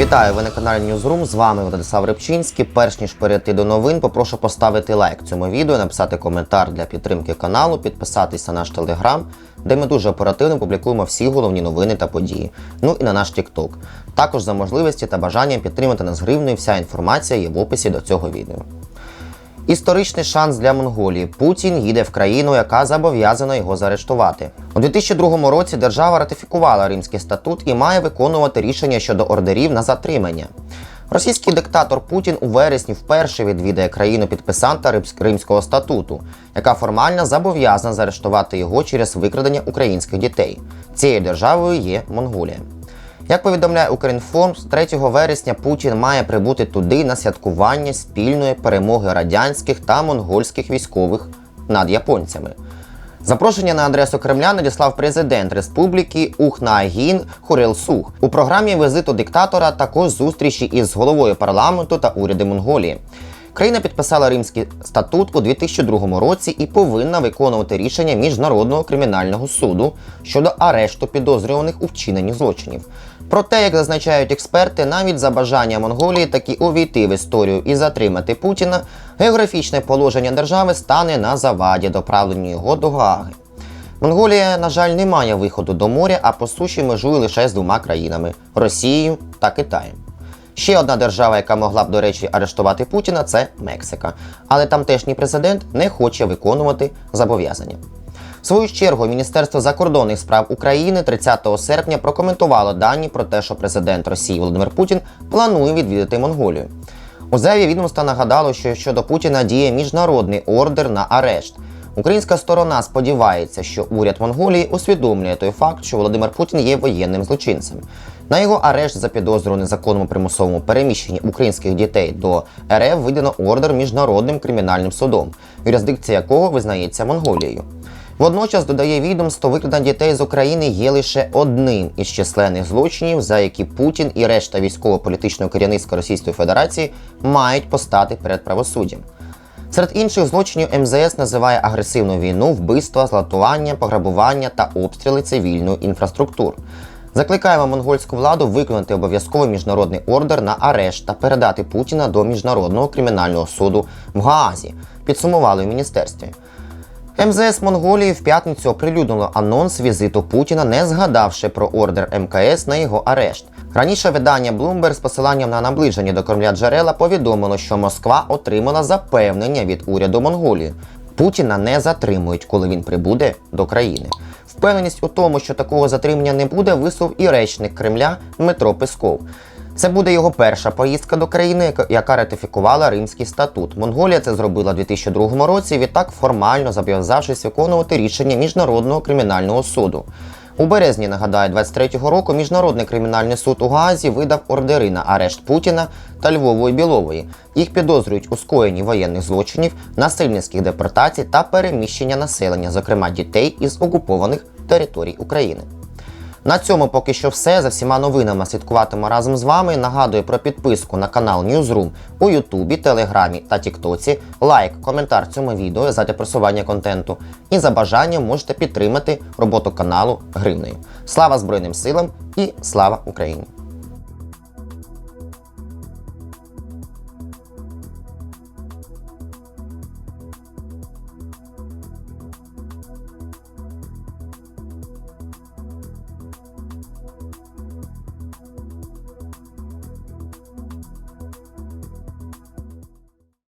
Вітаю, ви на каналі Newsroom, З вами Владислав Рибчинський. Перш ніж перейти до новин, попрошу поставити лайк цьому відео, написати коментар для підтримки каналу, підписатись на наш телеграм, де ми дуже оперативно публікуємо всі головні новини та події. Ну і на наш TikTok. Також за можливості та бажанням підтримати нас гривною. Вся інформація є в описі до цього відео. Історичний шанс для Монголії. Путін їде в країну, яка зобов'язана його заарештувати. У 2002 році держава ратифікувала Римський статут і має виконувати рішення щодо ордерів на затримання. Російський диктатор Путін у вересні вперше відвідає країну підписанта Римсь- Римського статуту, яка формально зобов'язана заарештувати його через викрадення українських дітей. Цією державою є Монголія. Як повідомляє Укрінформ, з 3 вересня Путін має прибути туди на святкування спільної перемоги радянських та монгольських військових над японцями. Запрошення на адресу Кремля надіслав президент Республіки Ухнаагін Хурелсух. У програмі візиту диктатора також зустрічі із головою парламенту та уряди Монголії. Країна підписала Римський статут у 2002 році і повинна виконувати рішення Міжнародного кримінального суду щодо арешту підозрюваних у вчиненні злочинів. Проте, як зазначають експерти, навіть за бажання Монголії таки увійти в історію і затримати Путіна, географічне положення держави стане на заваді доправленню його до Гааги. Монголія, на жаль, не має виходу до моря, а по суші межує лише з двома країнами Росією та Китаєм. Ще одна держава, яка могла б, до речі, арештувати Путіна, це Мексика. Але тамтешній президент не хоче виконувати зобов'язання. В свою чергу, Міністерство закордонних справ України 30 серпня прокоментувало дані про те, що президент Росії Володимир Путін планує відвідати Монголію. У заяві відомства нагадало, що щодо Путіна діє міжнародний ордер на арешт. Українська сторона сподівається, що уряд Монголії усвідомлює той факт, що Володимир Путін є воєнним злочинцем. На його арешт за підозру незаконному примусовому переміщенні українських дітей до РФ видано ордер міжнародним кримінальним судом, юрисдикція якого визнається Монголією. Водночас додає відомство, викрадення дітей з України є лише одним із численних злочинів, за які Путін і решта військово-політичного керівництва Російської Федерації мають постати перед правосуддям. Серед інших злочинів МЗС називає агресивну війну, вбивства, златування, пограбування та обстріли цивільної інфраструктури. Закликаємо монгольську владу виконати обов'язковий міжнародний ордер на арешт та передати Путіна до міжнародного кримінального суду в Гаазі. Підсумували в міністерстві. МЗС Монголії в п'ятницю оприлюднило анонс візиту Путіна, не згадавши про ордер МКС на його арешт. Раніше видання Bloomberg з посиланням на наближені до Кремля джерела повідомило, що Москва отримала запевнення від уряду Монголії. Путіна не затримують, коли він прибуде до країни. Впевненість у тому, що такого затримання не буде, вислов і речник Кремля Дмитро Песков. Це буде його перша поїздка до країни, яка- ратифікувала Римський статут. Монголія це зробила у 2002 році, відтак формально зобов'язавшись виконувати рішення Міжнародного кримінального суду. У березні, нагадаю, 23-го року Міжнародний кримінальний суд у Гаазі видав ордери на арешт Путіна та Львової Білової. Їх підозрюють у скоєнні воєнних злочинів, насильницьких депортацій та переміщення населення, зокрема дітей із окупованих територій України. На цьому поки що все. За всіма новинами слідкуватиму разом з вами. Нагадую про підписку на канал Newsroom у Ютубі, Телеграмі та Тіктоці, лайк, коментар цьому відео задля просування контенту. І за бажанням можете підтримати роботу каналу гривнею. Слава Збройним силам і слава Україні!